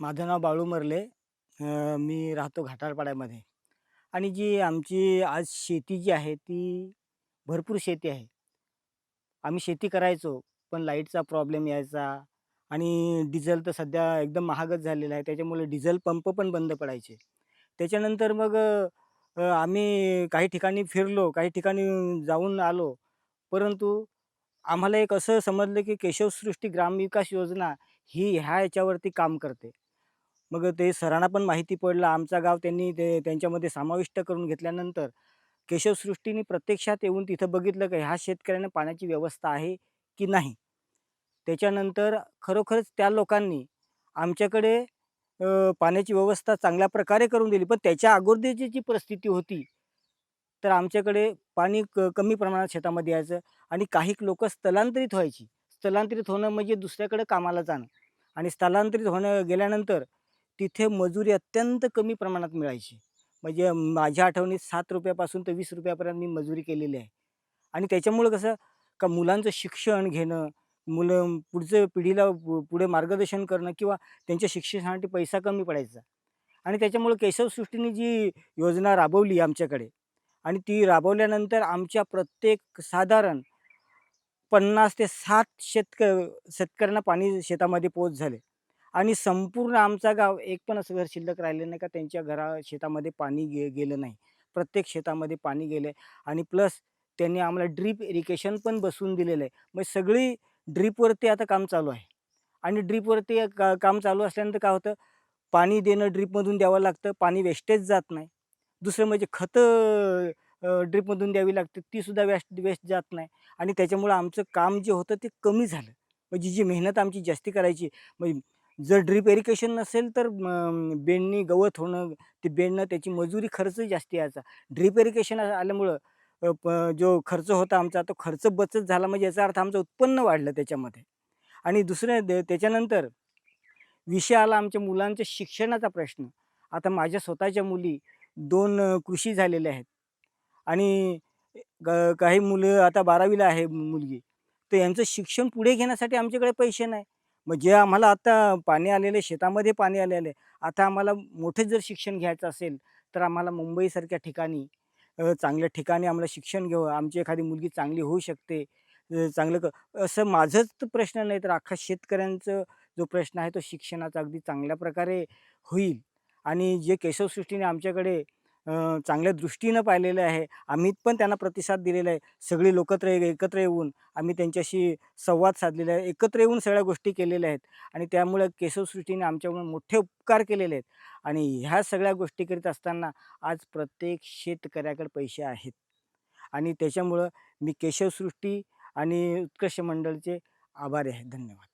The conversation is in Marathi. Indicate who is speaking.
Speaker 1: माझं नाव बाळू मरले. मी राहतो घाटारपाड्यामध्ये. आणि जी आमची आज शेती जी आहे ती भरपूर शेती आहे. आम्ही शेती करायचो पण लाईटचा प्रॉब्लेम यायचा आणि डिझेल तर सध्या एकदम महागच झालेला आहे. त्याच्यामुळे डिझेल पंप पण बंद पडायचे. त्याच्यानंतर मग आम्ही काही ठिकाणी फिरलो काही ठिकाणी जाऊन आलो. परंतु आम्हाला एक असं समजलं की केशवसृष्टी ग्रामविकास योजना ही ह्या याच्यावरती काम करते. मग ते सरांना पण माहिती पडलं. आमचा गाव त्यांनी ते त्यांच्यामध्ये समाविष्ट करून घेतल्यानंतर केशवसृष्टीने प्रत्यक्षात येऊन तिथं बघितलं का ह्या शेतकऱ्यांना पाण्याची व्यवस्था आहे की नाही. त्याच्यानंतर खरोखरच त्या लोकांनी आमच्याकडे पाण्याची व्यवस्था चांगल्या प्रकारे करून दिली. पण त्याच्या अगोदरची जी परिस्थिती होती तर आमच्याकडे पाणी क कमी प्रमाणात शेतामध्ये यायचं आणि काही लोक स्थलांतरित व्हायची. स्थलांतरित होणं म्हणजे दुसऱ्याकडे कामाला जाणं आणि स्थलांतरित होणं गेल्यानंतर तिथे मजुरी अत्यंत कमी प्रमाणात मिळायची. म्हणजे माझ्या आठवणीत सात रुपयापासून तर वीस रुपयापर्यंत मी मजुरी केलेली आहे. आणि त्याच्यामुळं कसं का मुलांचं शिक्षण घेणं मुलं पुढचं पिढीला पु पुढे मार्गदर्शन करणं किंवा त्यांच्या शिक्षणासाठी पैसा कमी पडायचा. आणि त्याच्यामुळं केशवसृष्टीने जी योजना राबवली आमच्याकडे आणि ती राबवल्यानंतर आमच्या प्रत्येक साधारण पन्नास ते सात शेतक शेतकऱ्यांना पाणी शेतामध्ये पोच झाले. आणि संपूर्ण आमचा गाव एक पण असं घर शिल्लक राहिलं नाही का? त्यांच्या घरा शेतामध्ये पाणी गे गेलं नाही. प्रत्येक शेतामध्ये पाणी गेलं आणि प्लस त्यांनी आम्हाला ड्रीप इरिगेशन पण बसवून दिलेलं आहे. मग सगळी ड्रीपवरती आता काम चालू आहे. आणि ड्रीपवरती का काम चालू असल्यानंतर काय होतं? पाणी देणं ड्रीपमधून द्यावं लागतं. पाणी वेस्टेज जात नाही. दुसरं म्हणजे खतं ड्रीपमधून द्यावी लागते तीसुद्धा वेस्ट वेस्ट जात नाही. आणि त्याच्यामुळं आमचं काम जे होतं ते कमी झालं. म्हणजे जी मेहनत आमची जास्ती करायची म्हणजे जर ड्रीप एरिकेशन नसेल तर बेडणी गवत होणं ते बेडणं त्याची मजुरी खर्च जास्त यायचा. ड्रीप एरिकेशन आल्यामुळं प जो खर्च होता आमचा तो खर्च बचत झाला. म्हणजे याचा अर्थ आमचं उत्पन्न वाढलं त्याच्यामध्ये. आणि दुसरं त्याच्यानंतर विषय आला आमच्या मुलांच्या शिक्षणाचा प्रश्न. आता माझ्या स्वतःच्या मुली दोन कृषी झालेल्या आहेत. आणि काही मुलं आता बारावीला आहे मुलगी. तर यांचं शिक्षण पुढे घेण्यासाठी आमच्याकडे पैसे नाही. मग जे आम्हाला आता पाणी आलेले शेतामध्ये पाणी आलेले आता आम्हाला मोठे जर शिक्षण घ्यायचं असेल तर आम्हाला मुंबईसारख्या ठिकाणी चांगल्या ठिकाणी आम्हाला शिक्षण घ्यावं. आमची एखादी मुलगी चांगली होऊ शकते चांगलं क असं माझंच प्रश्न नाही तर अख्खा शेतकऱ्यांचं जो प्रश्न आहे तो शिक्षणाचा अगदी चांगल्या प्रकारे होईल. आणि जे केशवसृष्टीने आमच्याकडे चांगल्या दृष्टीनं पाहिलेलं आहे. आम्ही पण त्यांना प्रतिसाद दिलेला आहे. सगळी लोकत्र एकत्र येऊन आम्ही त्यांच्याशी संवाद साधलेला आहे. एकत्र येऊन सगळ्या गोष्टी केलेल्या आहेत. आणि त्यामुळं केशवसृष्टीने आमच्यामुळे मोठे उपकार केलेले आहेत. आणि ह्या सगळ्या गोष्टी करीत असताना आज प्रत्येक शेतकऱ्याकडे पैसे आहेत. आणि त्याच्यामुळं मी केशवसृष्टी आणि उत्कर्ष मंडळचे आभारी आहे. धन्यवाद.